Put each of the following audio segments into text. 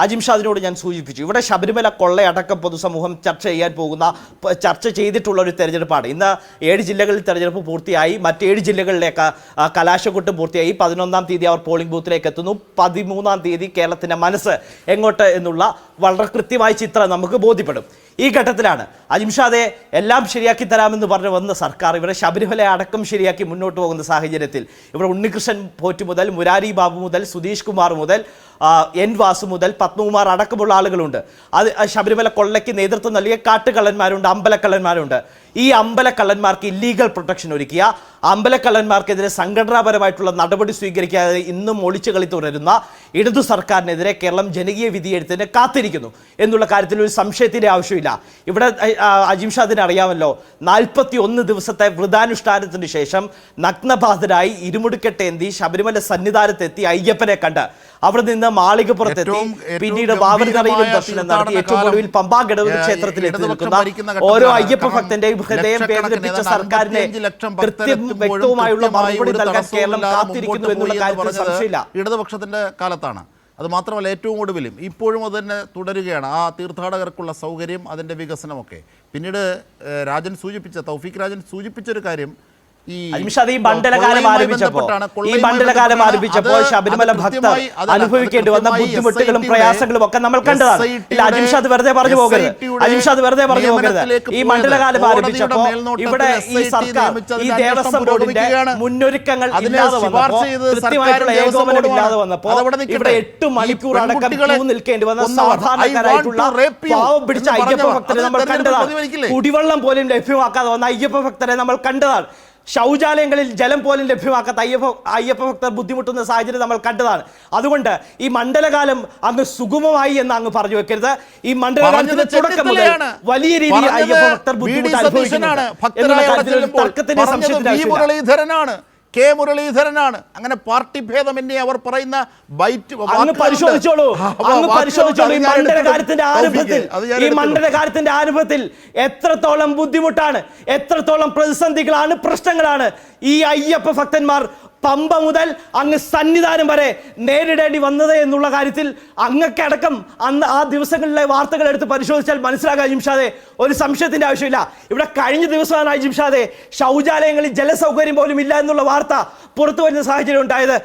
അജിംഷാദിനോട് ഞാൻ സൂചിപ്പിച്ചു. ഇവിടെ ശബരിമല കൊള്ളയടക്കം പൊതുസമൂഹം ചർച്ച ചെയ്യാൻ പോകുന്ന ചർച്ച ചെയ്തിട്ടുള്ള ഒരു തെരഞ്ഞെടുപ്പാണ്. ഇന്ന് ഏഴ് ജില്ലകളിൽ തെരഞ്ഞെടുപ്പ് പൂർത്തിയായി. മറ്റേഴ് ജില്ലകളിലേക്ക് കലാശക്കൊട്ടും പൂർത്തിയായി. പതിനൊന്നാം തീയതി അവർ പോളിംഗ് ബൂത്തിലേക്ക് എത്തുന്നു. പതിമൂന്നാം തീയതി കേരളത്തിന്റെ മനസ്സ് എങ്ങോട്ട് എന്നുള്ള വളരെ കൃത്യമായ ചിത്രം നമുക്ക് ബോധ്യപ്പെടും. ഈ ഘട്ടത്തിലാണ് അജിംഷാദെ എല്ലാം ശരിയാക്കി തരാമെന്ന് പറഞ്ഞു വന്ന സർക്കാർ ഇവിടെ ശബരിമല അടക്കം ശരിയാക്കി മുന്നോട്ട് പോകുന്ന സാഹചര്യത്തിൽ. ഇവിടെ ഉണ്ണികൃഷ്ണൻ പോറ്റ് മുതൽ മുരാരി ബാബു മുതൽ സുധീഷ് കുമാർ മുതൽ എൻ വാസു മുതൽ പത്മകുമാർ അടക്കമുള്ള ആളുകളുണ്ട്. അത് ശബരിമല കൊള്ളയ്ക്ക് നേതൃത്വം നൽകിയ കാട്ടുകള്ളന്മാരുണ്ട് അമ്പലക്കള്ളന്മാരുണ്ട്. ഈ അമ്പലക്കള്ളന്മാർക്ക് ഇല്ലീഗൽ പ്രൊട്ടക്ഷൻ ഒരുക്കിയ അമ്പലക്കള്ളന്മാർക്കെതിരെ സംഘടനാപരമായിട്ടുള്ള നടപടി സ്വീകരിക്കാതെ ഇന്നും ഒളിച്ചു കളി തുടരുന്ന ഇടതു സർക്കാരിനെതിരെ കേരളം ജനകീയ വിധിയെഴുത്തിന് കാത്തിരിക്കുന്നു എന്നുള്ള കാര്യത്തിൽ ഒരു സംശയത്തിന്റെ ആവശ്യമില്ല. ഇവിടെ അജിം അജിംഷാദിന് അറിയാമല്ലോ. നാൽപ്പത്തി ഒന്ന് ദിവസത്തെ വൃതാനുഷ്ഠാനത്തിന് ശേഷം നഗ്നബാധരായി ഇരുമുടുക്കെട്ടേന്തി ശബരിമല സന്നിധാനത്തെത്തി അയ്യപ്പനെ കണ്ട്. അവിടെ നിന്ന് മാളികപ്പുറത്തെത്തി പിന്നീട് ബാബരിനറിയിലും ദർശനം നടത്തി. ഏറ്റവും ഒടുവിൽ പമ്പാഗഡവ് പമ്പാ ഗണപതി ക്ഷേത്രത്തിൽ എത്തി നിൽക്കുന്ന ഓരോ അയ്യപ്പ ഭക്തന്റെയും ഹൃദയം വേദനിപ്പിച്ച സർക്കാരിനെ 55 ലക്ഷം ഭക്തർ കൃത്യം വ്യക്തവുമായുള്ള മറുപടി നൽകാൻ കേരളം കാത്തിരിക്കുന്നു എന്നുള്ള കാര്യത്തിൽ സംശയമില്ല. ഇടതുപക്ഷത്തിന്റെ കാലത്താണ്. അത് മാത്രമല്ല ഏറ്റവും ഒടുവിലും ഇപ്പോഴും അത് തന്നെ തുടരുകയാണ്. ആ തീർത്ഥാടകർക്കുള്ള സൗകര്യം അതിന്റെ വികസനമൊക്കെ. പിന്നീട് രാജൻ സൂചിപ്പിച്ച തൗഫീഖ് രാജൻ സൂചിപ്പിച്ചൊരു കാര്യം ഈ മണ്ഡലകാലം ആരംഭിച്ചപ്പോൾ ഈ കൊള്ളയുമായി മണ്ഡലകാലം ആരംഭിച്ചപ്പോൾ ശബരിമല ഭക്തർ അനുഭവിക്കേണ്ടി വന്ന ബുദ്ധിമുട്ടുകളും പ്രയാസങ്ങളും ഒക്കെ നമ്മൾ കണ്ടതാണ്. ഇല്ല അജിംഷാദ് വെറുതെ പറഞ്ഞു പോകരുത്. അജിംഷാദ് വെറുതെ പറഞ്ഞു പോകരുത്. ഈ മണ്ഡലകാലം ആരംഭിച്ചപ്പോ ഇവിടെ ഈ സർക്കാർ ഈ ദേവസ്വം ബോർഡിന്റെ. മുന്നൊരുക്കങ്ങൾ ഇല്ലാതെ ചെയ്തത് കൃത്യമായിട്ടുള്ള ഏകോപനം ഇല്ലാതെ വന്നപ്പോ ഇവിടെ എട്ട് മണിക്കൂർ അടക്കം ക്യൂ നിൽക്കേണ്ടി വന്ന സാധാരണക്കാരായിട്ടുള്ള പാവം പിടിച്ച അയ്യപ്പ ഭക്തരെ നമ്മൾ കണ്ടതാണ്? കുടിവെള്ളം പോലും ലഭ്യമാക്കാതെ വന്ന അയ്യപ്പ ഭക്തരെ നമ്മൾ കണ്ടതാണ്. ശൗചാലയങ്ങളിൽ ജലം പോലും ലഭ്യമാക്കാത്ത അയ്യപ്പ അയ്യപ്പ ഭക്തർ ബുദ്ധിമുട്ടുന്ന സാഹചര്യം നമ്മൾ കണ്ടതാണ് അതുകൊണ്ട് ഈ മണ്ഡലകാലം അങ്ങ് സുഗമമായി എന്ന് അങ്ങ് പറഞ്ഞു വെക്കരുത് ഈ മണ്ഡലകാലത്തിന്റെ തുടക്കം മുതൽ വലിയ രീതിയിൽ അയ്യപ്പ ഭക്തർ. ബുദ്ധിമുട്ട്. അനുഭവിക്കുന്നുണ്ട് എന്നുള്ള കാര്യത്തിൽ തർക്കത്തിന്റെ പറഞ്ഞത് കെ മുരളീധരനാണ്. അങ്ങനെ പാർട്ടി ഭേദമന്യേ അവർ പറയുന്ന ബൈറ്റ്. പരിശോധിച്ചോളൂ. ഈ ഈ ആരംഭത്തിൽ എത്രത്തോളം ബുദ്ധിമുട്ടാണ് എത്രത്തോളം പ്രതിസന്ധികളാണ് പ്രശ്നങ്ങളാണ് ഈ അയ്യപ്പ ഭക്തന്മാർ പമ്പ മുതൽ അങ്ങ് സന്നിധാനം വരെ നേരിടേണ്ടി വന്നത് എന്നുള്ള കാര്യത്തിൽ അങ്ങക്കടക്കം അന്ന് ആ ദിവസങ്ങളിലെ വാർത്തകൾ എടുത്ത് പരിശോധിച്ചാൽ മനസ്സിലാകാം ജിംഷാദെ. ഒരു സംശയത്തിന്റെ ആവശ്യമില്ല. ഇവിടെ കഴിഞ്ഞ ദിവസമാണ് ജിംഷാദെ. ശൗചാലയങ്ങളിൽ ജലസൗകര്യം പോലും ഇല്ല എന്നുള്ള വാർത്ത പുറത്തു വരുന്ന സാഹചര്യം ഉണ്ടായത്.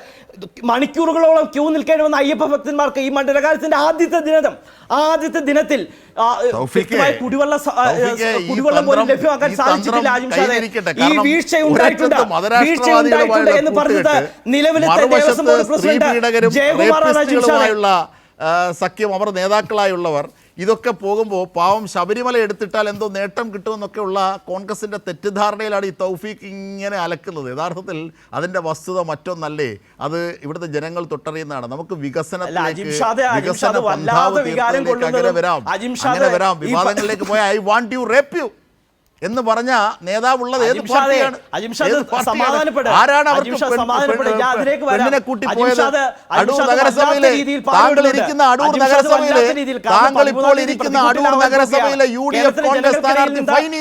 മണിക്കൂറുകളോളം ക്യൂ നിൽക്കേണ്ടി വന്ന അയ്യപ്പ ഭക്തന്മാർക്ക് ഈ മണ്ഡലകാലത്തിന്റെ ആദ്യത്തെ ദിനം ആദ്യത്തെ ദിനത്തിൽ കുടിവെള്ള കുടിവെള്ളം പോലും ലഭ്യമാക്കാൻ സാധിച്ചിട്ടില്ല ആജിം ആജിംഷാദെ ഈ വീഴ്ച ഉണ്ടായിട്ടുണ്ട് വീഴ്ച ഉണ്ടായിട്ടുണ്ട് എന്ന് പറഞ്ഞത് നിലവിലത്തെ ദേവസ്വം ബോർഡ് പ്രസിഡന്റ് ജയകുമാറാണ് ആജിംഷാദെ റേപ്പിസ്റ്റുകളുമായുള്ള ആ, സഖ്യം അവർ നേതാക്കളായുള്ളവർ ഇതൊക്കെ പോകുമ്പോൾ പാവം ശബരിമല എടുത്തിട്ടാൽ എന്തോ നേട്ടം കിട്ടുമെന്നൊക്കെ ഉള്ള കോൺഗ്രസിന്റെ തെറ്റിദ്ധാരണയിലാണ് ഈ തൗഫീഖ് ഇങ്ങനെ അലക്കുന്നത്. യഥാർത്ഥത്തിൽ അതിന്റെ വസ്തുത മറ്റൊന്നല്ലേ? അത് ഇവിടുത്തെ ജനങ്ങൾ തൊട്ടറിയുന്നതാണ്. നമുക്ക് വികസന വികസനത്തിലേക്ക് വരാം. വിവാദങ്ങളിലേക്ക് പോയാൽ I want you rape you. എന്ന് പറഞ്ഞ നേതാവുള്ളത് ഏത് പാർട്ടിയാണ്. ആരാണ് അവർക്ക്. പെണ്ണിനെ കൂട്ടി പോയത് അടൂർ നഗരസഭയിലെ താങ്കൾ ഇരിക്കുന്ന അടൂർ നഗരസഭയിലെ താങ്കൾ ഇപ്പോൾ ഇരിക്കുന്ന അടൂർ നഗരസഭയിലെ യു ഡി എഫ് കോൺഗ്രസ് സ്ഥാനാർത്ഥി ഫൈനി